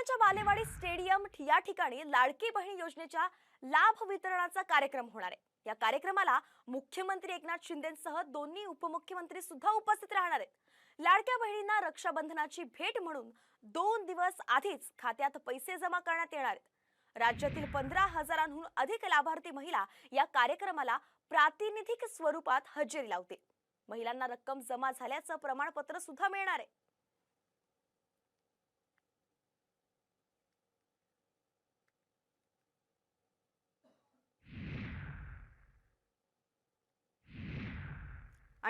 पुण्याच्या बालेवाडी स्टेडियम या ठिकाणी लाडकी बहीण योजनेच्या लाभ वितरणाचा कार्यक्रम होणार आहे. या कार्यक्रमाला मुख्यमंत्री एकनाथ शिंदेसह दोन्ही उपमुख्यमंत्री सुद्धा उपस्थित राहणार आहेत. लाडक्या बहिणींना रक्षाबंधनाची भेट म्हणून दोन दिवस आधीच खात्यात पैसे जमा करण्यात येणार आहेत. राज्यातील पंधरा हजारांहून अधिक लाभार्थी महिला या कार्यक्रमाला प्रातिनिधिक स्वरूपात हजेरी लावतील. महिलांना रक्कम जमा झाल्याचं प्रमाणपत्र सुद्धा मिळणार आहे.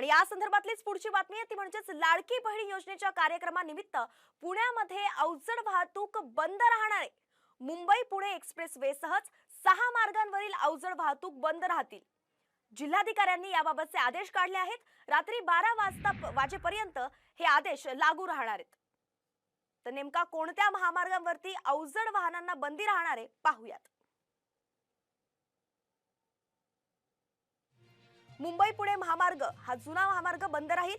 आणि या संदर्भातलीच पुढची बातमी आहे ती म्हणजेच लाडकी बहीण योजनेच्या कार्यक्रमानिमित्त पुण्यामध्ये अवजड वाहतूक बंद राहणार आहे. मुंबई पुणे एक्सप्रेस वे सहज सहा मार्गांवरील अवजड वाहतूक बंद राहतील. जिल्हाधिकाऱ्यांनी याबाबतचे आदेश काढले आहेत. रात्री बारा वाजता वाजेपर्यंत हे आदेश लागू राहणार आहेत. तर नेमका कोणत्या महामार्गांवरती अवजड वाहनांना बंदी राहणार आहे पाहूयात. मुंबई पुणे महामार्ग हा जुना महामार्ग बंद राहील.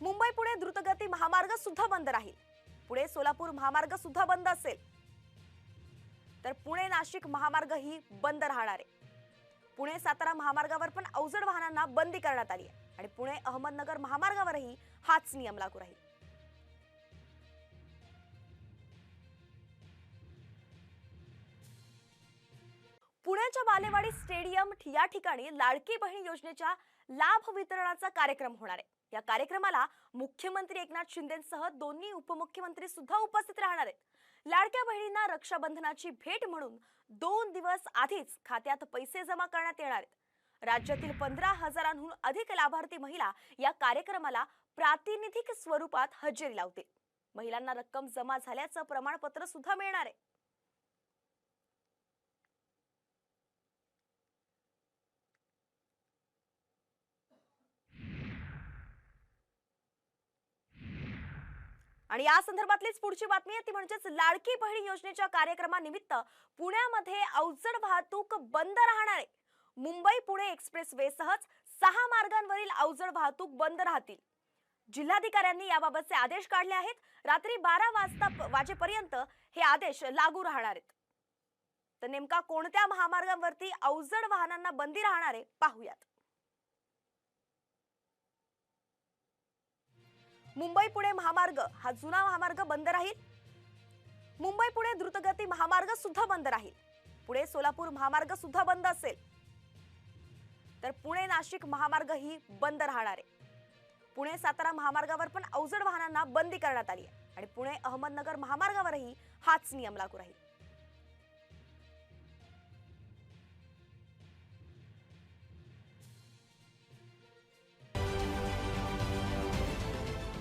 मुंबई पुणे द्रुतगती महामार्ग सुद्धा बंद राहील. पुणे सोलापूर महामार्ग सुद्धा बंद असेल. तर पुणे नाशिक महामार्ग ही बंद राहणार आहे. पुणे सातारा महामार्गावर पण अवजड वाहनांना बंदी करण्यात आली आहे. आणि पुणे अहमदनगर महामार्गावरही हाच नियम लागू राहील. पुण्याच्या बालेवाडी स्टेडियम या ठिकाणी लाडकी बहीण योजनेच्या लाभ वितरणाचा कार्यक्रम होणार आहे. या कार्यक्रमाला मुख्यमंत्री एकनाथ शिंदेसह दोन्ही उपमुख्यमंत्री सुद्धा उपस्थित राहणार आहेत. लाडक्या बहिणींना रक्षाबंधनाची भेट म्हणून दोन दिवस आधीच खात्यात पैसे जमा करण्यात येणार आहेत. राज्यातील पंधरा हजारांहून अधिक लाभार्थी महिला या कार्यक्रमाला प्रातिनिधिक स्वरूपात हजेरी लावतील. महिलांना रक्कम जमा झाल्याचं प्रमाणपत्र सुद्धा मिळणार आहे. आणि या संदर्भातलीच पुढची बातमी आहे ती म्हणजेच लाडकी बहीण योजनेच्या कार्यक्रमानिमित्त पुण्यामध्ये अवजड वाहतूक बंद राहणार आहे. मुंबई पुणे एक्सप्रेस वे सहा मार्गांवरील अवजड वाहतूक बंद राहतील. जिल्हाधिकाऱ्यांनी याबाबतचे आदेश काढले आहेत. रात्री बारा वाजता वाजेपर्यंत हे आदेश लागू राहणार आहेत. तर नेमका कोणत्या महामार्गांवरती अवजड वाहनांना बंदी राहणार आहे पाहूयात. मुंबई पुणे महामार्ग हा जुना महामार्ग बंद राहील. मुंबई पुणे द्रुतगती महामार्ग सुद्धा बंद राहील. पुणे सोलापूर महामार्ग सुद्धा बंद असेल. तर पुणे नाशिक महामार्ग ही बंद राहणार आहे. पुणे सातारा महामार्गावर पण अवजड वाहनांना बंदी करण्यात आली आहे. आणि पुणे अहमदनगर महामार्गावरही हाच नियम लागू राहील.